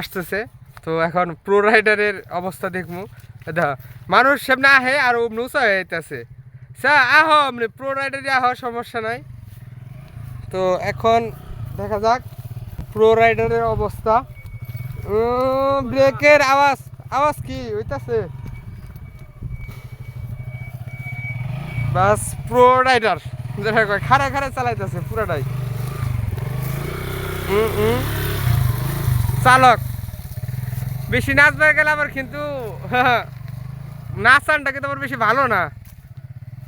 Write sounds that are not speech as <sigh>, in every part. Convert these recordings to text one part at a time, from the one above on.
আসতেছে তো এখন প্রো রাইডারের অবস্থা দেখব। দা মানুষ সামনে আহে আর নুসা যাইতেছে। সা আহ মানে প্রো রাইডারে আহ সমস্যা নাই। তো এখন দেখা যাক প্রো রাইডারের অবস্থা। ব্রেকের আওয়াজ আওয়াজ কি? হইতাছে। বাস প্রো রাইডার যেটা খাড়া খাড়া চালাইতেছে পুরাটাই। উম, উম। চালক। বেশি নাচবার গেলে আবার কিন্তু <laughs> নাচানটা কিন্তু আবার বেশি ভালো না।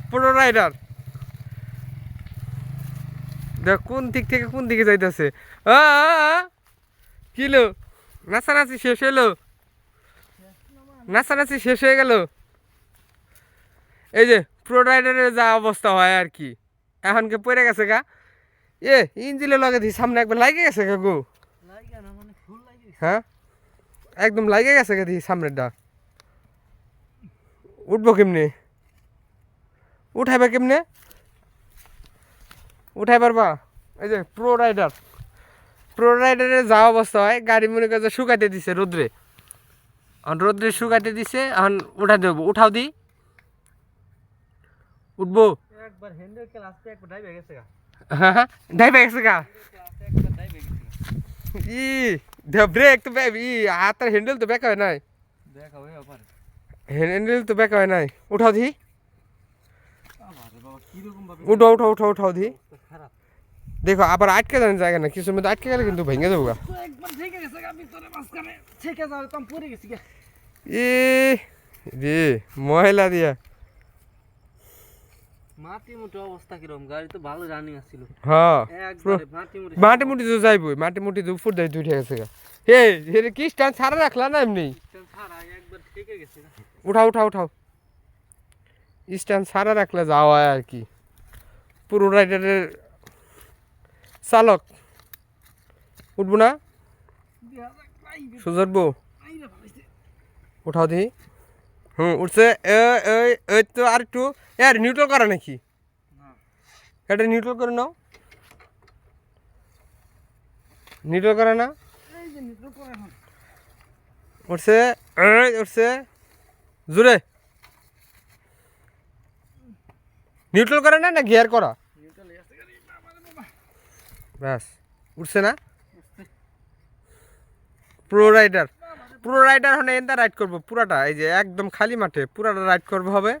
প্রো রাইডার দেখ, কোন দিক থেকে কোন দিকে যাইতেছে। কিলো নাচানাচি শেষ হলো নাচানাচি শেষ হয়ে গেল? এই যে প্রো রাইডারের যা অবস্থা হয় আর কি। এখন কে পড়ে গেছে গা? এ ইঞ্জিলে লগে দিই সামনে একবার লাগে গেছে গা গো। হ্যাঁ? একদম লাগে গেছে গা দিই সামনেরটা। উঠবো কেমনে? উঠাইবা কেমনে? উঠাই পারবা? এই যে প্রো রাইডার প্রো রাইডারের যা অবস্থা হয় গাড়ি মনে করে যে শুকাইতে দিছে রোদ্রে। এখন রোদ্রে শুকাইতে দিছে এখন উঠাই দেবো উঠাও দি। উঠবো। গেছে হ্যাঁ ডাই গেছে গা। ডাইবে গেছে গা। ই দে ব্রেক তো ব্যাব ই হাতের হ্যান্ডেল তো ব্যাক হয় নাই দেখা হয়ে পারে হ্যান্ডেল তো ব্যাক হয় নাই উঠাও দি আরে বাবা কি রকম ভাবে উঠো উঠো উঠো উঠাও দি খারাপ দেখো আবার আটকে যান জায়গা না কিছু মধ্যে আটকে গেলে কিন্তু ভেঙে যাব গা তো একবার থেকে গেছে গা ভিতরে মাঝখানে থেকে যাওয়ার তো আমি পড়ে গেছি গা ই রে ময়লা দিয়া মাটি মুটি অবস্থা কীরকম গাড়ি তো ভালো রানিং আসছিল হ্যাঁ। মাটি মুটি মাটি মুটি তো যাইবই মাটি মুটি তো উপর দিয়ে উঠে গেছে হে হে কি স্ট্যান্ড ছাড়া রাখলা না এমনি? উঠাও উঠাও উঠাও। স্ট্যান্ড ছাড়া রাখলে যাওয়া আর কি। পুরো রাইডারের চালক। উঠবো না? সুজরবো উঠাও দিই হুম, উঠছে এই তো আর একটু আর নিউট্রাল করা নাকি? এটা নিউট্রাল করে নাও। নিউট্রাল করে না। উঠছে উঠছে। জোরে। নিউট্রাল করে না না গিয়ার করা? ব্যাস, উঠছে না? প্রো রাইডার প্রো রাইডার হলে এনটা রাইড করব, পুরাটা, এই যে একদম খালি মাঠে, পুরাটা রাইড করব হবে।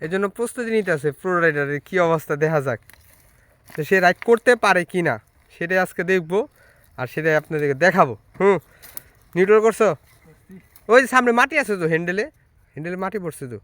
এই জন্য প্রস্তুতি নিতে আছে পুরো রাইডারের কী অবস্থা, দেখা যাক। তো সে রাইড করতে পারে কি না সেটাই আজকে দেখব, আর সেটাই আপনাদেরকে দেখাবো। হুম নিউট্রাল করছ? ওই যে সামনে মাটি আছে তো হ্যান্ডেলে হ্যান্ডেলে মাটি পড়ছে তো।